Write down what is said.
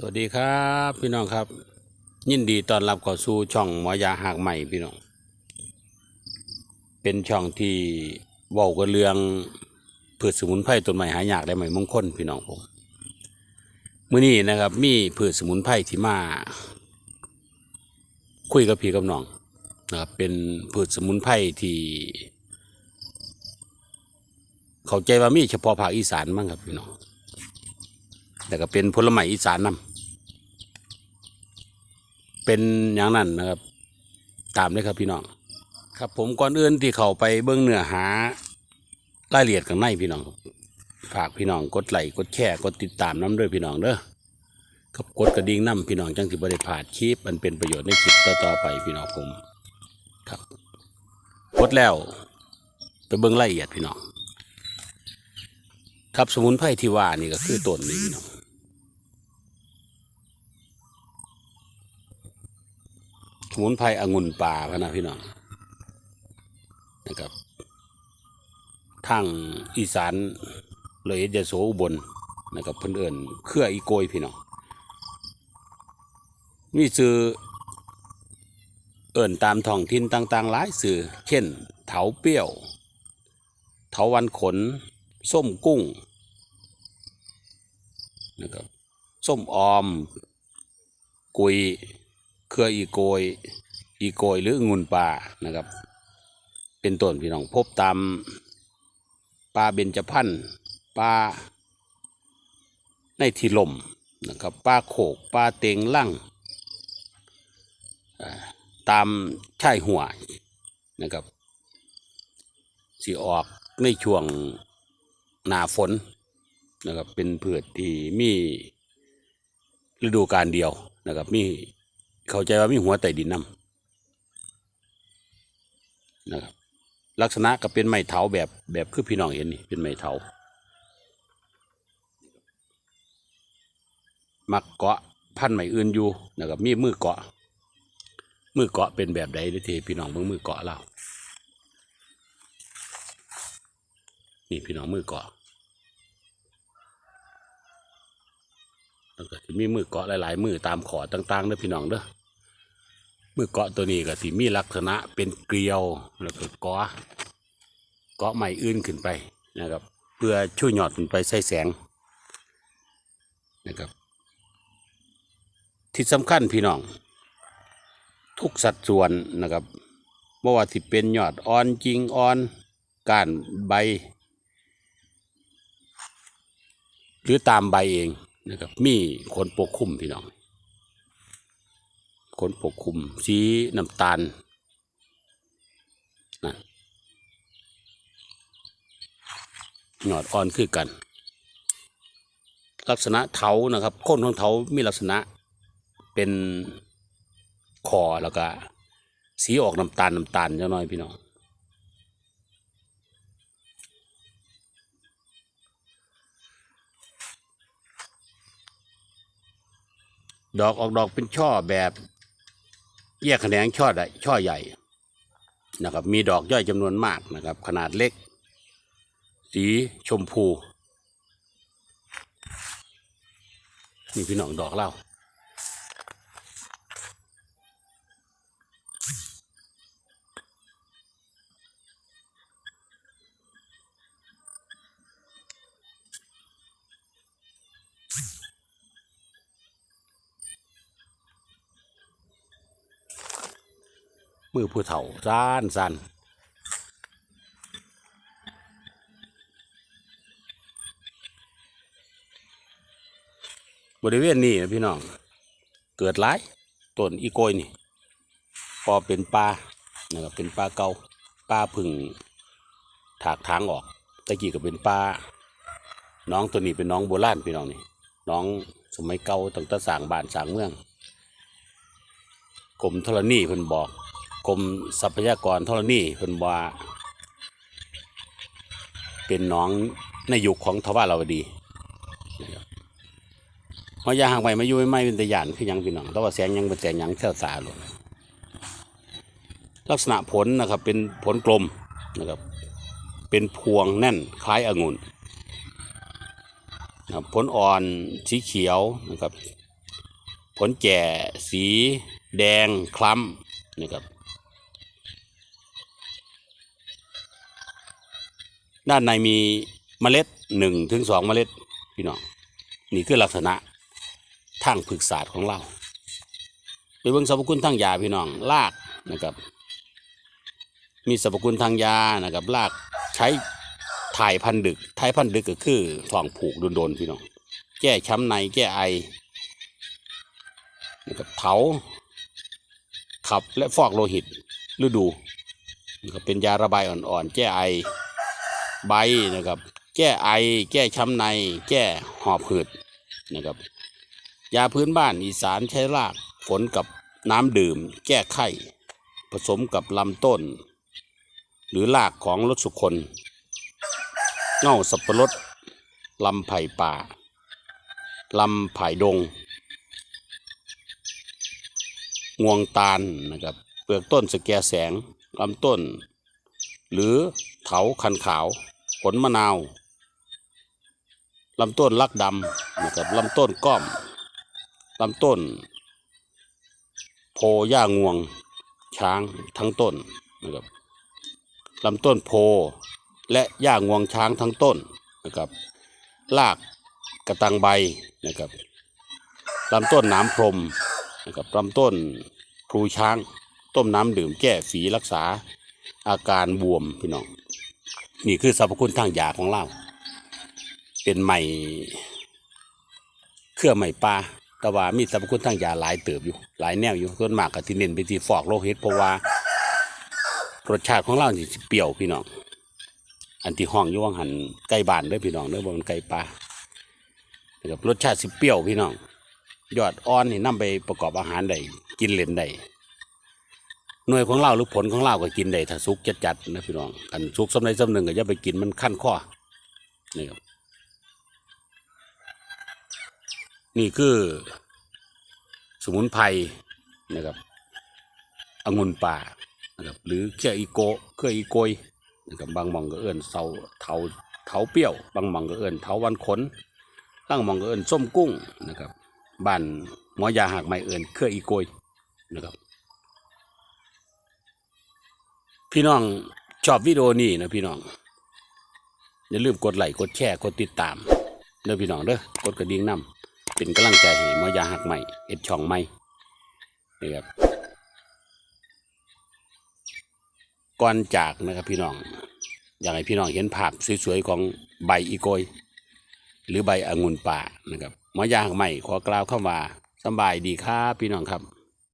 สวัสดีครับพี่น้องครับ ยินดีต้อนรับเข้าสู่ช่องหมอยาหากใหม่พี่น้อง เป็นช่องที่เว้ากันเรื่องพืชสมุนไพรต้นไม้หายากได้ใหม่มงคลพี่น้องผมมื้อนี้นะครับ มีพืชสมุนไพรที่มา คุยกับพี่กับน้องนะครับเป็นพืชสมุนไพรที่ เข้าใจว่ามีเฉพาะภาคอีสานมั้งครับพี่น้องแต่ก็เป็นผลไม้อีสานนำ เป็นอย่างนั้นนะครับ ตามเลยครับพี่น้องครับผมก่อนอื่นที่เขาไปเบื้องเนื้อหารายละเอียดข้างในพี่น้องฝากพี่น้องกดไลค์กดแชร์กดติดตามน้ำด้วยพี่น้องเด้อครับกดกระดิ่งน้ำพี่น้องจังสิบริพลาดคลิปมันเป็นประโยชน์ในคลิปต่อๆไปพี่น้องผมครับกดแล้วไปเบื้องรายละเอียดพี่น้องครับสมุนไพรที่ว่านี่ก็คือต้นนี้พี่น้อง มุนไพรองุ่นป่าพะนะพี่น้องนะครับทางอีสานเลยยโสอุบลนะครับเพิ่นเอิญเครืออีโกยพี่น้องมีซื้อเอิญตามท้องถิ่นต่างๆหลายสื่อเช่น เถาเปี้ยว เถาวันขน ส้มกุ้งนะครับส้มออม กุย เครืออีโกยอีโกยหรือองุ่นป่านะครับ เป็นต้นพี่น้องพบตามป่าเบญจพรรณป่าในที่ลมนะครับป่าโขกป่าเต็งลั่งตามชายหัวนะครับสีออกในช่วงหนาฝนนะครับเป็นพืชที่มีฤดูกาลเดียวนะครับมี เข้าใจว่ามีหัวไต่ดินนำนะครับลักษณะก็เป็นไม้เถาแบบแบบคือพี่น้องเห็นนี่เป็นไม้เถามักเกาะพันไม้อื่นอยู่นะครับมีมือเกาะ มือเกาะเป็นแบบใดด้อทีพี่น้องเบิ่งมือเกาะเรานี่พี่น้องมือเกาะแล้วก็มีมือเกาะหลาย ๆ มือตามขอต่างๆเด้อพี่น้องเด้อ มือเกาะตัวนี้ก็สิมีลักษณะเป็นเกลียวแล้วก็เกาะเกาะใหม่อื่นขึ้นไปนะครับ เพื่อช่วยหยอดขึ้นไปใส่แสงนะครับที่สำคัญพี่น้อง ทุกสัดส่วนนะครับไม่ว่าที่เป็นยอดอ่อนจริงอ่อนก้านใบ หรือตามใบเองนะครับมีขนปกคุมพี่น้อง ขนปกคลุมสีน้ำตาลนะหยอดอ่อนคือกัน ลักษณะเถานะครับโคนของเถามีลักษณะเป็นคอแล้วก็ สีออกน้ำตาลน้ำตาลเจ้าน้อยพี่น้องดอกออกดอกเป็นช่อแบบ แยกแขนงช่อใหญ่ช่อใหญ่นะครับ มีดอกย่อยจำนวนมากนะครับ ขนาดเล็ก สีชมพูนี่พี่น้องดอกเล่า มือผู้เฒ่าซ่านซ่านบริเวณนี้นะพี่น้อง เกิดหลายต้นอีโกยนี่พอเป็นป่านะครับเป็นป่าเกาป่าพึ่งถากทางออกตะกี้ก็เป็นป่าน้องตัวนี้เป็นน้องโบราณพี่น้องนี่น้องสมัยเก่าตั้งแต่สางบ้านสางเมืองกรมธรณีเพิ่นบอก กรมทรัพยากรธรณีเพิ่นว่า เป็นน้องในยุคของทวาราวดีนะครับพอยาห่างไปมาอยู่ไม่เป็นตะยานคือยังพี่น้องแต่ว่าแสงยังเป็นแสงยังเท่าสาหลดลักษณะผลนะครับเป็นผลกลมนะครับเป็นพวงแน่นคล้ายองุ่นนะครับผลอ่อนสีเขียวนะครับผลแก่สีแดงคล้ำนะครับ ด้านในมีเมล็ดหนึ่งถึงสองเมล็ดพี่น้องนี่คือลักษณะทางผึกศาสตร์ของเราไปเบิ่งสรรพคุณทางยาพี่น้องรากนะครับ มีสรรพคุณทางยานะครับรากใช้ถ่ายพันดึกถ่ายพันดึกก็คือท้องผูกโดนๆพี่น้องแก้ช้ำในแก้ไอนะครับเผาขับและฟอกโลหิตฤดูนะครับเป็นยาระบายอ่อนๆ แก้ไอ ใบนะครับ แก้ไอ แก้ช้ำใน แก้หอบหืดนะครับ ยาพื้นบ้านอีสานใช้รากฝนกับน้ำดื่ม แก้ไข้ ผสมกับลำต้น หรือรากของรถสุคนเง่าสับปะรดลำไผ่ป่า ลำไผ่ดง งวงตาลนะครับ เปลือกต้นสแกแสงลำต้น หรือ เถาคันขาว ผลมะนาวลำต้นลักดำนะครับลำต้นก้อมลำต้น โพย่างวง ช้างทั้งต้นนะครับลำต้นโพและย่างวงช้างทั้งต้นนะครับรากกระตังใบนะครับลำต้นหน้ำพรมนะครับลำต้นพลูช้าง ต้มน้ำดื่มแก้ฝีรักษาอาการบวมพี่น้อง นี่คือสรรพคุณทางยาของเรา เป็นใหม่เครื่องใหม่ปลาแต่ว่ามีสรรพคุณทางยาหลายเติบอยู่ หลายแนวอยู่ส่วนมากก็ที่เน้นไปที่ฟอกโลหิตเพราะว่ารสชาติของเรานี่สิเปรี้ยวพี่น้อง อันที่ห้องอยู่ว่างหันไก่บานเด้อพี่น้องเด้อบ่มันไก่ปลานะครับรสชาติสิเปรี้ยวพี่น้อง ยอดอ่อนนี่นำไปประกอบอาหารได้กินเล่นได้ หน่วยของเราหรือผลของเราก็กินได้ถ้าสุกจัดๆนะพี่น้องอันสุกสำในสำหนึ่งก็อย่าไปกินมันขั้นข้อนี่ครับนี่คือ สมุนไพรนะครับองุ่นป่านะครับหรือเครืออีโกเครืออีโกยนะครับบางมองก็เอิ้นเสาเถาเถาเปรี้ยว บางมองก็เอิ้นเถาวันขนบางมองก็เอิ้นส้มกุ้งนะครับบ้านหมอยาหักไม้เอิ้นเครืออีโกยนะครับ พี่น้องชอบวิดีโอนี้นะพี่น้อง อย่าลืมกดไลค์กดแชร์กดติดตามเด้อพี่น้องเด้อกดกระดิ่งนำเป็นกำลังใจให้มอยาหักใหม่เอ็ดช่องใหม่นะครับก่อนจากนะครับพี่น้อง อยากให้พี่น้องเห็นภาพสวยๆของใบอีโกยหรือใบองุ่นป่านะครับมอยาหักใหม่ขอกล่าวคำว่าสบายดีครับพี่น้องครับ